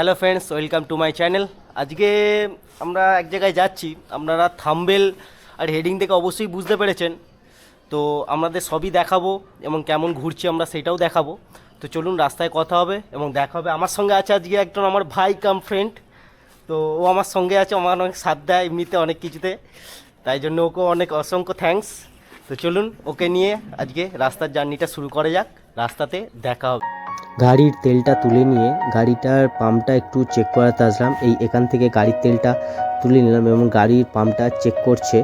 Hello friends, welcome to my channel. আজকে আমরা এক জায়গায় যাচ্ছি। আপনারা থাম্বেল আর হেডিং থেকে অবশ্যই বুঝতে পেরেছেন। তো আমাদের সবই দেখাবো এবং কেমন ঘুরছি আমরা সেটাও দেখাবো। তো চলুন, রাস্তায় কথা হবে এবং দেখা হবে। আমার সঙ্গে আছে আজকে একজন আমার ভাই, কাম ফ্রেন্ড। তো ও আমার সঙ্গে আছে আমার অনেক সাথ দেয় এমনিতে অনেক কিছুতে। তাই জন্য ওকে অনেক অসংখ্য থ্যাঙ্কস তো চলুন, ওকে নিয়ে আজকে রাস্তার জার্নিটা শুরু করা যাক। রাস্তাতে দেখা হবে। গাড়ির তেলটা তুলে নিয়ে গাড়িটার পাম্পটা একটু চেক করাতে আসলাম। এই এখান থেকে গাড়ির তেলটা তুলে নিলাম এবং গাড়ির পাম্পটা চেক করছে।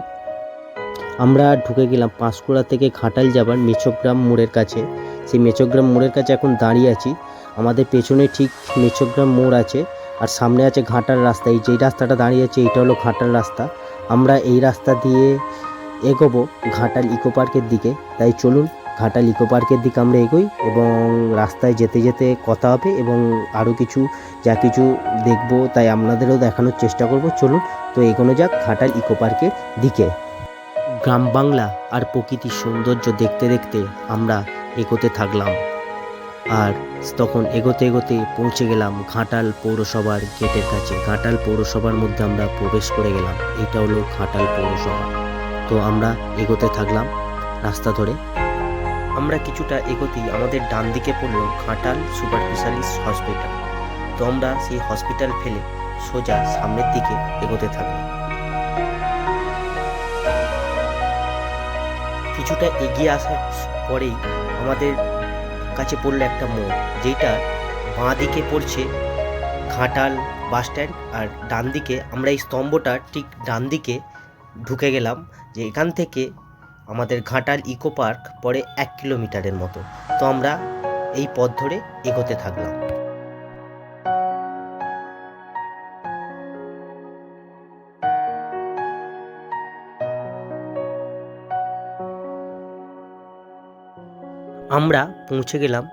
আমরা ঢুকে গেলাম পাঁশকুড়া থেকে ঘাটাল যাবার মেচোগ্রাম মোড়ের কাছে। সেই মেচোগ্রাম মোড়ের কাছে এখন দাঁড়িয়ে আছি। আমাদের পেছনে ঠিক মেচোগ্রাম মোড় আছে আর সামনে আছে ঘাটার রাস্তা। এই যেই রাস্তাটা দাঁড়িয়ে আছে এইটা হলো ঘাটার রাস্তা। আমরা এই রাস্তা দিয়ে এগোবো ঘাটাল ইকো পার্কের দিকে। তাই চলুন ঘাটাল ইকো পার্কের দিকে আমরা এগোই এবং রাস্তায় যেতে যেতে কথা হবে এবং আরও কিছু, যা কিছু দেখব তাই আপনাদেরও দেখানোর চেষ্টা করব। চলুন, তো এগোনো যাক ঘাটাল ইকো পার্কের দিকে। গ্রাম বাংলা আর প্রকৃতির সৌন্দর্য দেখতে দেখতে আমরা এগোতে থাকলাম। আর তখন এগোতে এগোতে পৌঁছে গেলাম ঘাটাল পৌরসভার গেটের কাছে। ঘাটাল পৌরসভার মধ্যে আমরা প্রবেশ করে গেলাম। এটা হলো ঘাটাল পৌরসভা। তো আমরা এগোতে থাকলাম রাস্তা ধরে। আমরা কিছুটা এগোতেই আমাদের ডান দিকে পড়ল ঘাটাল সুপার স্পেশালিস্ট হসপিটাল। তো আমরা সেই হসপিটাল ফেলে সোজা সামনের দিকে এগোতে থাকলাম। কিছুটা এগিয়ে আসার পরেই আমাদের কাছে পড়ল একটা মোড়, যেটা বাঁ দিকে পড়ছে ঘাটাল বাস স্ট্যান্ড আর ডান দিকে আমরা এই স্তম্ভটার ঠিক ডান দিকে ঢুকে গেলাম যে এখান থেকে আমাদের ঘাটাল ইকো পার্ক পরে এক কিলোমিটারের মতো। তো আমরা এই পথ ধরে এগোতে থাকলাম। আমরা পৌঁছে গেলাম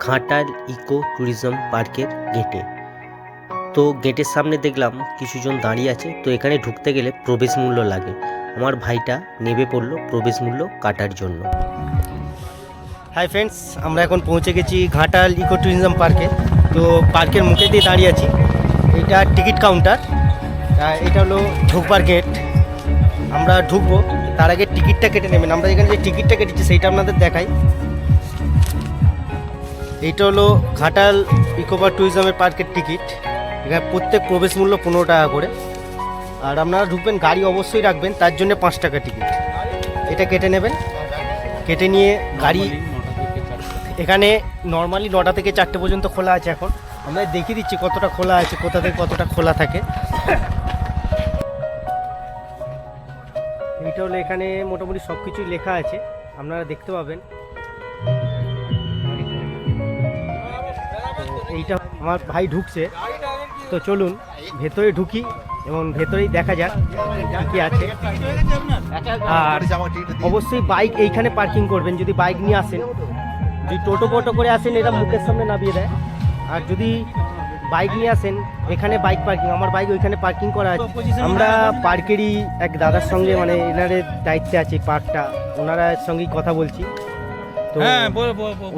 ঘাটাল ইকো ট্যুরিজম পার্কের গেটে। তো গেটের সামনে দেখলাম কিছুজন দাঁড়িয়ে আছে। তো এখানে ঢুকতে গেলে প্রবেশ মূল্য লাগে। আমার ভাইটা নেবে পড়ল প্রবেশ মূল্য কাটার জন্য। হাই ফ্রেন্ডস আমরা এখন পৌঁছে গেছি ঘাটাল ইকো ট্যুরিজম পার্কে। তো পার্কের মুখে দিয়ে দাঁড়িয়ে আছি। এটা টিকিট কাউন্টার। এটা হলো ঢুকবার গেট আমরা ঢুকবো, তার আগে টিকিটটা কেটে নেবেন। আমরা এখানে যে টিকিটটা কেটেছি সেইটা আপনাদের দেখাই। এইটা হলো ঘাটাল ইকো পার্ক ট্যুরিজমের পার্কের টিকিট। এখানে প্রত্যেক প্রবেশ মূল্য পনেরো টাকা করে। আর আপনারা ঢুকবেন, গাড়ি অবশ্যই রাখবেন, তার জন্য পাঁচ টাকা টিকিট এটা কেটে নেবেন। কেটে নিয়ে গাড়ি এখানে নর্মালি নটা থেকে চারটে পর্যন্ত খোলা আছে এখন। আমরা দেখিয়ে দিচ্ছি কতটা খোলা আছে, কোথা থেকে কতটা খোলা থাকে। এইটা হলো এখানে মোটামুটি সব কিছুই লেখা আছে। আপনারা দেখতে পাবেন। এইটা আমার ভাই ঢুকছে। তো চলুন, ভেতরে ঢুকি। এবং ভেতরেই দেখা যাক কী আছে। আর অবশ্যই বাইক এইখানে পার্কিং করবেন যদি বাইক নিয়ে আসেন। যদি টোটো ফোটো করে আসেন এরা মুখের সামনে নামিয়ে দেয়। আর যদি বাইক নিয়ে আসেন এখানে বাইক পার্কিং আমার বাইক ওইখানে পার্কিং করা আছে। আমরা পার্কেরই এক দাদার সঙ্গে মানে এনাদের দায়িত্বে আছে পার্কটা ওনারা সঙ্গেই কথা বলছি। তো হ্যাঁ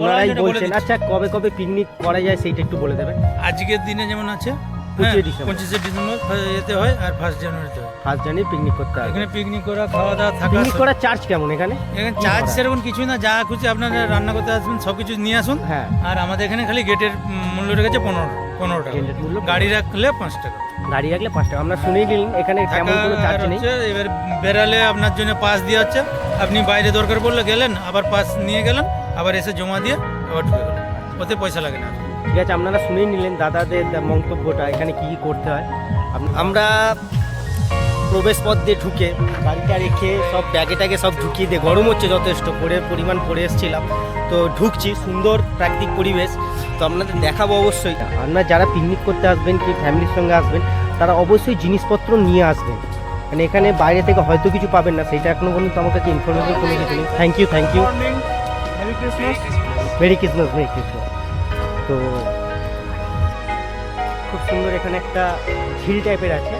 ওনারাই বলছেন আচ্ছা কবে কবে পিকনিক করা যায় সেইটা একটু বলে দেবেন। আজকের দিনে যেমন আছে? পঁচিশে হ্যাঁ, ডিসেম্বর। পঁচিশে ডিসেম্বর এতে হয় আর ফার্স্ট জানুয়ারিতে হয়। ফার্স্ট জানি পিকনিক করতে হবে। এখানে পিকনিক করা খাওয়া দাওয়া থাকা পিকনিক করার চার্জ কেমন এখানে? এখানে চার্জ সেরকম কিছুই না যা খুশি আপনারা রান্না করতে আসবেন সব কিছু নিয়ে আসুন। হ্যাঁ। আর আমাদের এখানে খালি গেটের মূল্য রেখেছে পনেরো পনেরো টাকা। মূল্য গাড়ি রাখলে পাঁচ টাকা। গাড়ি রাখলে পাঁচ টাকা। আমরা শুনেই নিলেন এখানে তেমন কোনো চার্জ নেই। এবার বেরালে আপনার জন্য পাস দিয়ে হচ্ছে। আপনি বাইরে দরকার পড়লে গেলেন আবার পাস নিয়ে গেলেন আবার এসে জমা দিয়ে আবার ঢুকে গেলেন। ওতে পয়সা লাগে না। ঠিক আছে আপনারা শুনেই নিলেন দাদাদের মন্তব্যটা এখানে কি কি করতে হয়। আমরা প্রবেশ পথ দিয়ে ঢুকে গাড়িটা রেখে সব ব্যাগে ট্যাগে সব ঢুকিয়ে দিয়ে গরম হচ্ছে যথেষ্ট পরে পরিমাণ পরে এসেছিলাম। তো ঢুকছি সুন্দর প্রাকৃতিক পরিবেশ। তো আপনাদের দেখাবো অবশ্যই। আপনারা যারা পিকনিক করতে আসবেন কি ফ্যামিলির সঙ্গে আসবেন তারা অবশ্যই জিনিসপত্র নিয়ে আসবেন। মানে এখানে বাইরে থেকে হয়তো কিছু পাবেন না সেটা এখনও পর্যন্ত আমার কাছে ইনফরমেশন কোনো কিছু নেই। Thank you thank you merry Christmas merry Christmas তো খুব সুন্দর এখানে একটা ঝিল টাইপের আছে।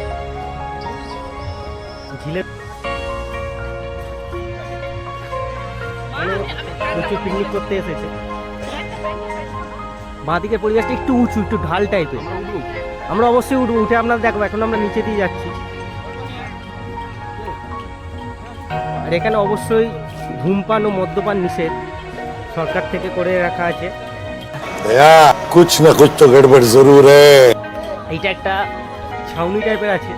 ঝিলের মানে প্রচুর পিকনিক করতে এসেছে। বাঁদিকের পরিবেশটা একটু উঁচু, একটু ঢাল টাইপের। আমরা অবশ্যই উঠবো, উঠে আপনার দেখব, এখন আমরা নিচে দিয়ে যাচ্ছি। আর এখানে অবশ্যই ধূমপান ও মদ্যপান নিষেধ সরকার থেকে করে রাখা আছে। भैया कुछ न कुछ तो गड़बड़ जरूर है এইটা একটা ছাউনি টাইপের আছে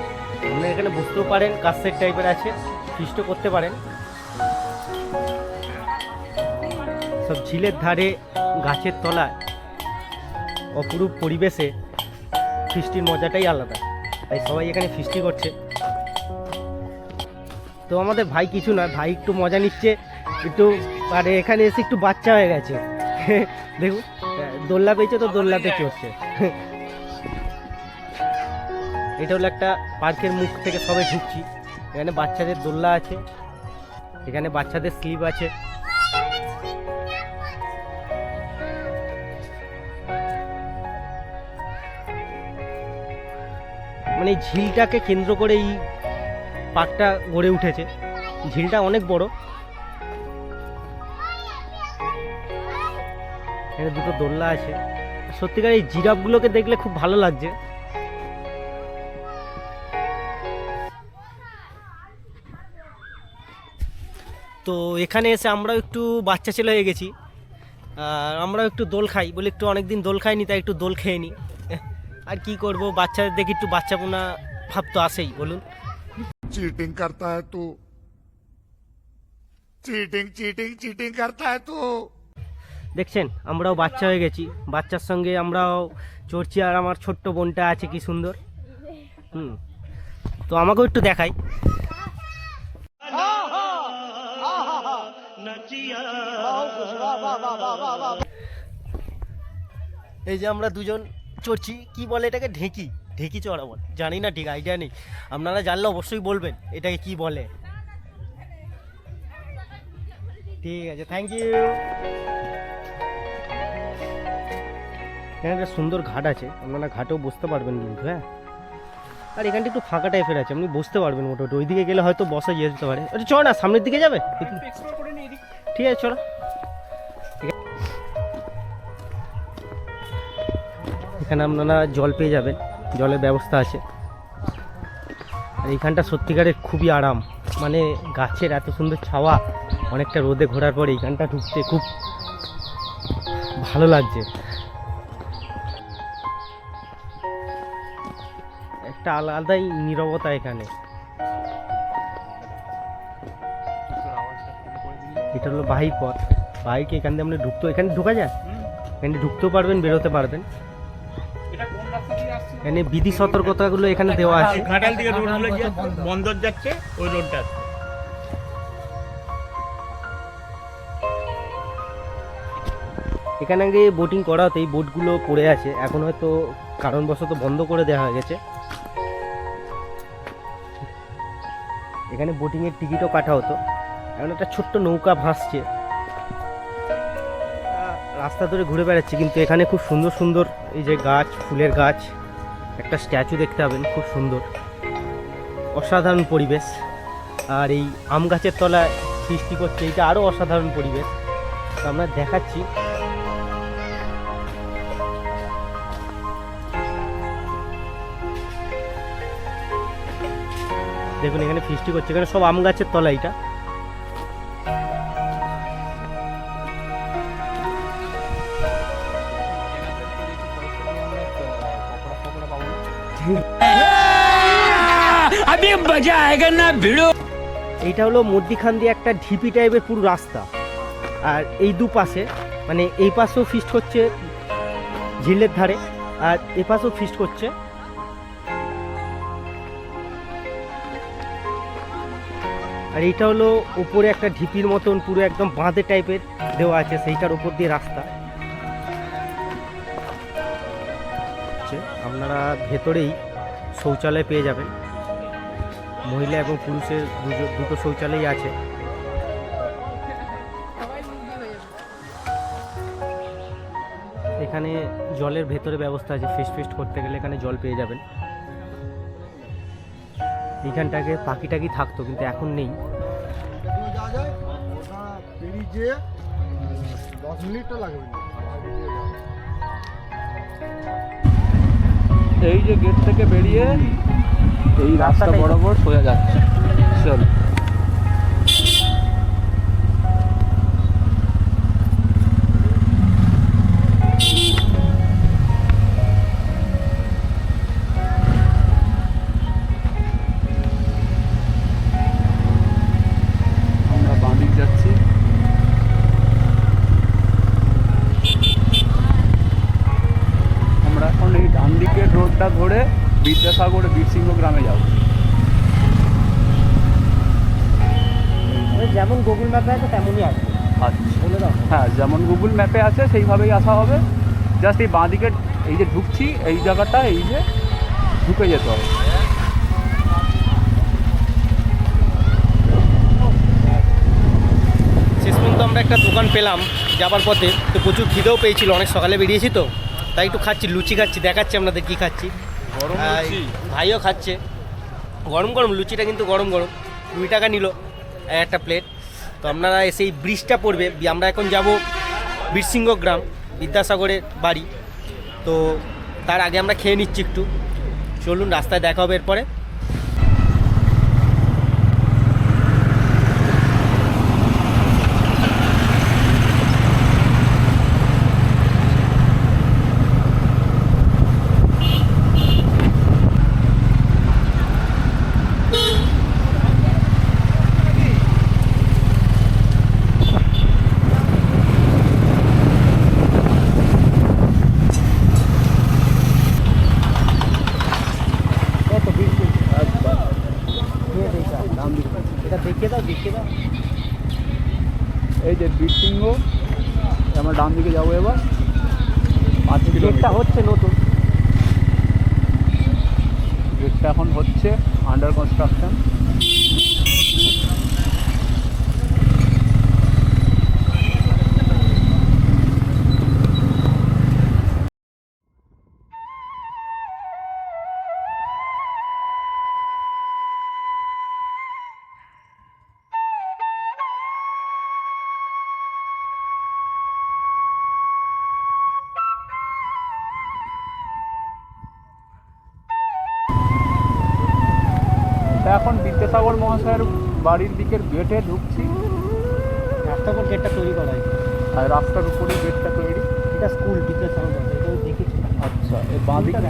আপনারা এখানে বসতেও পারেন কাস্তের টাইপের আছে ফিস্টও করতে পারেন সব ঝিলের ধারে গাছের তলায় অপরূপ পরিবেশে ফিস্টির মজাটাই আলাদা তাই সবাই এখানে ফিস্টি করছে তো আমাদের ভাই কিছু না ভাই একটু মজা নিচ্ছে একটু মানে এখানে এসে একটু বাচ্চা হয়ে গেছে দেখুন দোল্লা পেয়েছে তো দোল্লাতে চড়ছে এটা হলো একটা পার্কের মুখ থেকে সবাই ঢুকছি। এখানে বাচ্চাদের দোল্লা আছে এখানে বাচ্চাদের স্লিপ আছে। মানে ঝিলটাকে কেন্দ্র করে এই পার্কটা গড়ে উঠেছে। ঝিলটা অনেক বড়। এখানে দুটো দোল্লা আছে। সত্যিকার এই জিরাফগুলোকে দেখলে খুব ভালো লাগছে। তো এখানে এসে আমরাও একটু বাচ্চা ছেলে হয়ে গেছি। আর আমরাও একটু দোল খাই, বলে একটু অনেক দিন দোল খাইনি, তাই একটু দোল খেয়ে নিই আর কি করব, বাচ্চাদের দেখি একটু বাচ্চা পোনা ভাব তো আসেই বলুন। চিটিং করতা হ্যাঁ তো। চিটিং চিটিং চিটিং করতা হ্যাঁ তো। দেখছেন, আমরাও বাচ্চা হয়ে গেছি। বাচ্চার সঙ্গে আমরাও চড়ছি, আর আমার ছোট্ট বোনটা আছে, কি সুন্দর। হুম। তো আমাকেও একটু দেখাই। এই যে আমরা দুজন চড়ছি, কি বলে এটাকে? ঢেঁকি। ঢেঁকি চড়া বল। জানি না, ঠিক আইডিয়া নেই। আপনারা জানলে অবশ্যই বলবেন, এটাকে কি বলে। ঠিক আছে থ্যাংক ইউ এখানে একটা সুন্দর ঘাট আছে, আপনারা ঘাটেও বসতে পারবেন কিন্তু হ্যাঁ? আর এখানটা একটু ফাঁকা টাইপের আছে, আপনি বসতে পারবেন মোটামুটি। ওইদিকে গেলে হয়তো বসা যেতে পারে। আরে চল না, সামনের দিকে যাবে? ঠিক আছে, চলো। এখানে আপনারা জল পেয়ে যাবেন, জলের ব্যবস্থা আছে। আর এইখানটা সত্যিকারের খুবই আরাম। মানে গাছের এত সুন্দর ছাওয়া, অনেকটা রোদে ঘোরার পর এইখানটা ঢুকতে খুব ভালো লাগছে। একটা আলাদাই নীরবতা এখানে। এটা হলো বাহি পথ। বাইক এখান দিয়ে আমরা ঢুকতো এখানে ঢোকা যায়? এখানে ঢুকতেও পারবেন বেরোতে পারবেন। এখানে বিধি সতর্কতাগুলো এখানে দেওয়া আছে। ঘাটাল দিকে রোডগুলো যে বন্দর যাচ্ছে ওই রোডটা এখানে আগে বোটিং করা হতো এই বোটগুলো পড়ে আছে। এখন হয়তো কারণবশত বন্ধ করে দেওয়া হয়ে গেছে। এখানে বোটিংয়ের টিকিটও কাটা হতো। এখন একটা ছোট্ট নৌকা ভাসছে। রাস্তা ধরে ঘুরে বেড়াচ্ছে, কিন্তু এখানে খুব সুন্দর সুন্দর এই যে গাছ, ফুলের গাছ, একটা স্ট্যাচু দেখতে পাবেন, খুব সুন্দর। অসাধারণ পরিবেশ। আর এই আম গাছের তলায় সৃষ্টি করছে এইটা আরও অসাধারণ পরিবেশ। তো আমরা দেখাচ্ছি। দেখুন এখানে ফিস্টি করছে এখানে সব আম গাছের তলা এটা এইটা হলো মধ্যিখান দিয়ে একটা ঢিপি টাইপের পুরো রাস্তা। আর এই দুপাশে মানে এই পাশেও ফিস্ট করছে ঝিলের ধারে আর এ পাশেও ফিস্ট করছে আর এইটা হলো উপরে একটা ঢিপির মতন পুরো একদম বাঁধে টাইপের দেওয়া আছে সেইটার উপর দিয়ে রাস্তা। হচ্ছে, আপনারা ভেতরেই শৌচালয় পেয়ে যাবেন। মহিলা এবং পুরুষের দুটো শৌচালয় আছে। এখানে জলের ভেতরে ব্যবস্থা আছে ফিস্ট ফিস্ট করতে গেলে এখানে জল পেয়ে যাবেন। এখানটাকে পাখি টাকি থাকতো কিন্তু এখন নেই। এই যে গেট থেকে বেরিয়ে এই রাস্তা বরাবর সোজা যাচ্ছে। চল। যেমন গুগল ম্যাপে আছে তেমনই আছে আচ্ছা। বলে দাও। হ্যাঁ যেমন গুগল ম্যাপে আছে সেইভাবেই আসা হবে। জাস্ট এই বাঁদিকে এই যে ঢুকছি এই জায়গাটা এই যে ঢুকে যেতে হবে। শেষ পর্যন্ত আমরা একটা দোকান পেলাম যাবার পথে। তো প্রচুর খিদেও পেয়েছিল অনেক সকালে বেরিয়েছি তো। তাই একটু খাচ্ছি লুচি খাচ্ছি দেখাচ্ছি আপনাদের কি খাচ্ছি। ভাইও খাচ্ছে। গরম গরম লুচিটা কিন্তু গরম গরম। কুড়ি টাকা নিল একটা প্লেট তো আপনারা এসে এই ব্রিজটা পড়বে। আমরা এখন যাব বীরসিংহ গ্রাম, বিদ্যাসাগরের বাড়ি। তো তার আগে আমরা খেয়ে নিচ্ছি একটু। চলুন, রাস্তায় দেখা হবে এরপরে। এটা দেখিয়ে দাও দেখিয়ে দাও। এই যে বীরসিংহ আমরা ডান দিকে যাব এবার। পাঁচ গেটটা হচ্ছে নতুন। গেটটা এখন হচ্ছে আন্ডার কনস্ট্রাকশন বিদ্যাসাগর মহাশয়ের বাড়ির দিকের গেটে ঢুকছি। রাস্তার করে গেটটা তৈরি করা হয়। আর রাস্তার উপরে গেটটা তৈরি। এটা স্কুল বিদ্যাসাগর এটা দেখেছি। আচ্ছা বাঁ দিকে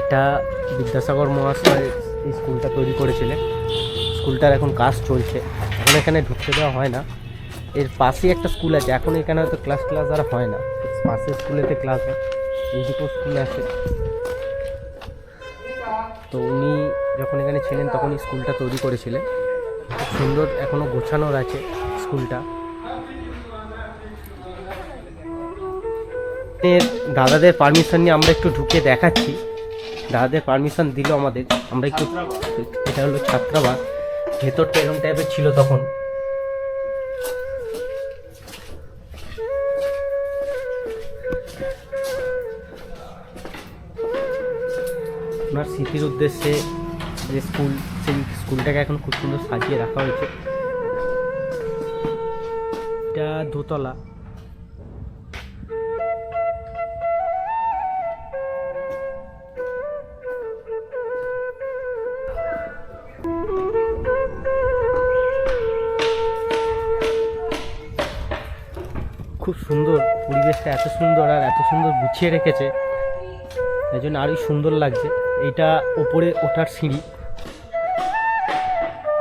এটা বিদ্যাসাগর মহাশয় এই স্কুলটা তৈরি করেছিলেন। স্কুলটার এখন কাজ চলছে। এখন এখানে ঢুকতে দেওয়া হয় না। এর পাশেই একটা স্কুল আছে। এখন এখানে হয়তো ক্লাস ক্লাস আর হয় না। পাশের স্কুলেতে ক্লাস হয়। স্কুল আছে। তো উনি যখন এখানে ছিলেন, তখন স্কুলটা তৈরি করেছিলেন। খুব সুন্দর এখনও গোছানোর আছে স্কুলটা। দাদাদের পারমিশন নিয়ে আমরা একটু ঢুকে দেখাচ্ছি। দাদাদের পারমিশন দিল আমাদের। আমরা একটু এটা হলো ছাত্রাবাস। ভেতরটা এরকম টাইপের ছিল তখন। ওনার স্মৃতির উদ্দেশ্যে যে স্কুল সেই স্কুলটাকে এখন খুব সুন্দর সাজিয়ে রাখা হয়েছে। এটা দোতলা। পরিবেশটা এত সুন্দর আর এত সুন্দর গুছিয়ে রেখেছে। এই জন্য আরোই সুন্দর লাগছে। এইটা ওপরে ওঠার সিঁড়ি।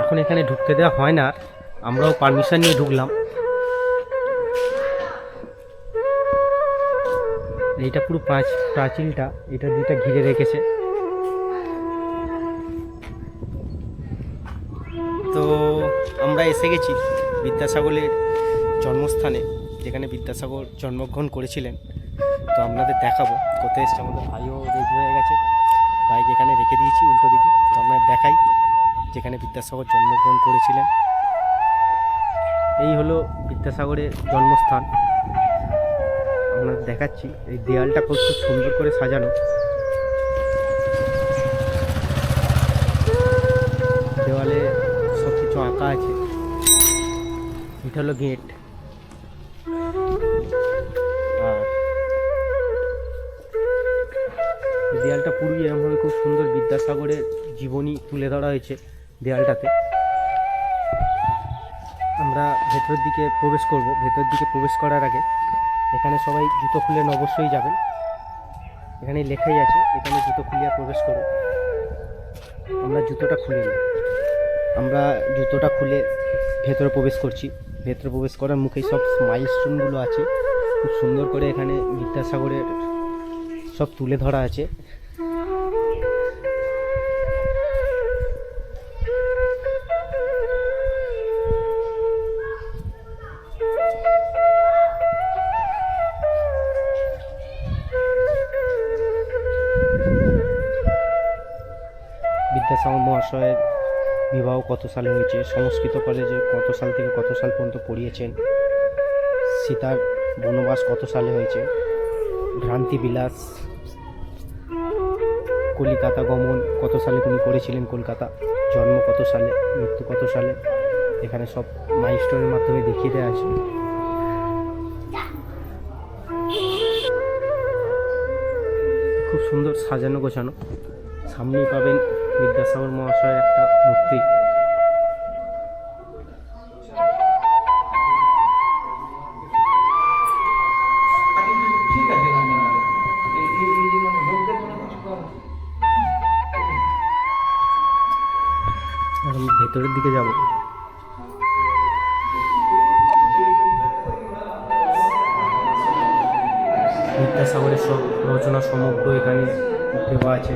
এখন এখানে ঢুকতে দেওয়া হয় না। আমরাও পারমিশন নিয়ে ঢুকলাম। এইটা পুরো প্রাচ প্রাচীলটা। এটা যেটা ঘিরে রেখেছে। তো আমরা এসে গেছি বিদ্যাসাগরের জন্মস্থানে। যেখানে বিদ্যাসাগর জন্মগ্রহণ করেছিলেন, তো আপনাদের দেখাবো কোথায় এসছে। আমাদের ভাইও রেডি হয়ে গেছে। বাইক এখানে রেখে দিয়েছি উল্টো দিকে। তো আপনাদের দেখাই যেখানে বিদ্যাসাগর জন্মগ্রহণ করেছিলেন। এই হলো বিদ্যাসাগরের জন্মস্থান। আপনাদের দেখাচ্ছি, এই দেয়ালটা খুব খুব সুন্দর করে সাজানো। দেওয়ালে সব কিছু আঁকা আছে। এটা হলো গেট দেয়ালটা পুরোই এরকমভাবে খুব সুন্দর বিদ্যাসাগরের জীবনী তুলে ধরা হয়েছে দেয়ালটাতে। আমরা ভেতরের দিকে প্রবেশ করব। ভেতরের দিকে প্রবেশ করার আগে এখানে সবাই জুতো খুলে অবশ্যই যাবেন। এখানে লেখাই আছে, এখানে জুতো খুলিয়া প্রবেশ করো আমরা জুতোটা খুলে নিই। আমরা জুতোটা খুলে ভেতরে প্রবেশ করছি। ভেতরে প্রবেশ করার মুখেই সব মাইলস্টোনগুলো আছে। খুব সুন্দর করে এখানে বিদ্যাসাগরের সব তুলে ধরা আছে। মহাশয়ের বিবাহ কত সালে হয়েছে, সংস্কৃত কলেজে কত সাল থেকে কত সাল পর্যন্ত পড়িয়েছেন, সীতার বনবাস কত সালে হয়েছে ভ্রান্তি বিলাস কলিকাতা গমন কত সালে তিনি করেছিলেন, কলকাতা জন্ম কত সালে, মৃত্যু কত সালে, এখানে সব মাইলস্টোনের মাধ্যমে দেখিয়ে দেওয়া আছে খুব সুন্দর সাজানো গোছানো, সামনেই পাবেন বিদ্যাসাগর মহাশয়ের একটা মূর্তি। এখন ভেতরের দিকে যাব। বিদ্যাসাগরের সব রচনা সমগ্র এখানে দেওয়া আছে।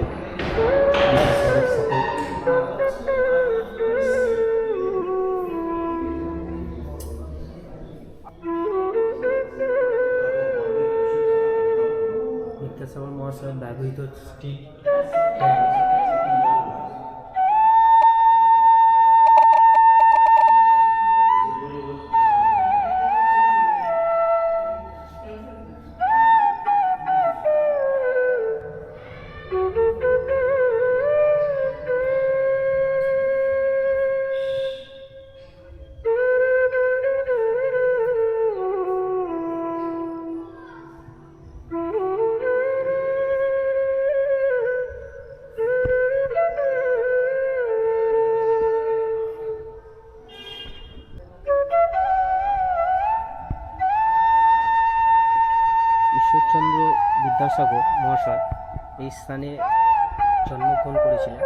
বিদ্যাসাগর মহাশয় এই স্থানে জন্মগ্রহণ করেছিলেন।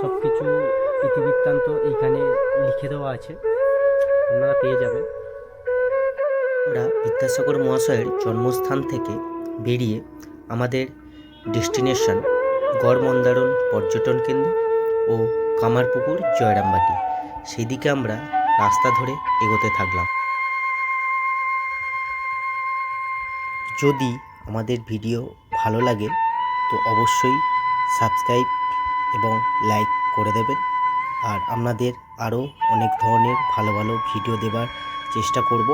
সব কিছু ইতিবৃত্তান্ত এইখানে লিখে দেওয়া আছে। আপনারা পেয়ে যাবেন। আমরা বিদ্যাসাগর মহাশয়ের জন্মস্থান থেকে বেরিয়ে আমাদের ডেস্টিনেশন গড়মন্দারণ পর্যটন কেন্দ্র ও কামারপুকুর জয়রামবাটি। সেই দিকে আমরা রাস্তা ধরে এগোতে থাকলাম। যদি আমাদের ভিডিও ভালো লাগে, তো অবশ্যই সাবস্ক্রাইব এবং লাইক করে দেবেন। আর আপনাদের আরও অনেক ধরনের ভালো ভালো ভিডিও দেবার চেষ্টা করব।